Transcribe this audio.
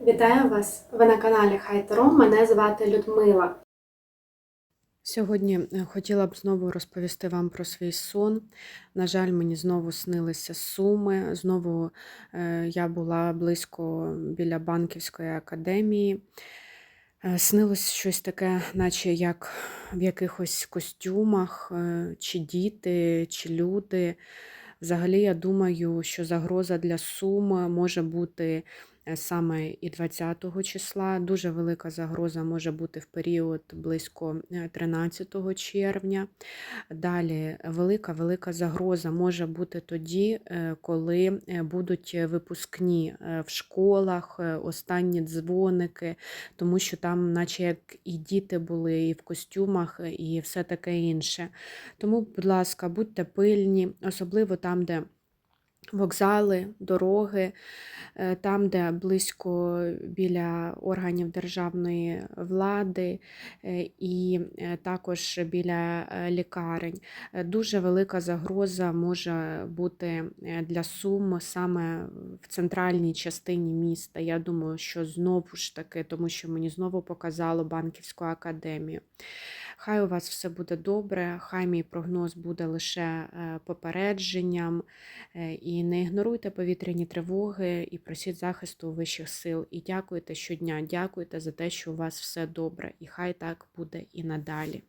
Вітаю вас! Ви на каналі Хайтеро. Мене звати Людмила. Сьогодні е, хотіла б знову розповісти вам про свій сон. На жаль, мені знову снилися суми. Знову е, я була близько біля банківської академії. Е, Снилось щось таке, наче як в якихось костюмах, чи діти, чи люди. Взагалі, я думаю, що загроза для Сум може бути саме і 20 числа. Дуже велика загроза може бути в період близько е, 13 червня. Далі велика-велика загроза може бути тоді, е, коли е, будуть випускні е, в школах, е, останні дзвоники, тому що там, наче як і діти були, і в костюмах, е, і все таке інше. Тому, будь ласка, будьте пильні, особливо там, де вокзали, дороги, е, там, де близько біля органів державної влади, е, і е, також біля лікарень. Дуже велика загроза може бути для Сум саме в центральній частині міста. Я думаю, що знову ж таки, тому що мені знову показало банківську академію. Хай у вас все буде добре, хай мій прогноз буде лише попередженням. Е, І не ігноруйте повітряні тривоги і просіть захисту вищих сил. І дякуйте щодня, дякуйте за те, що у вас все добре. І хай так буде і надалі.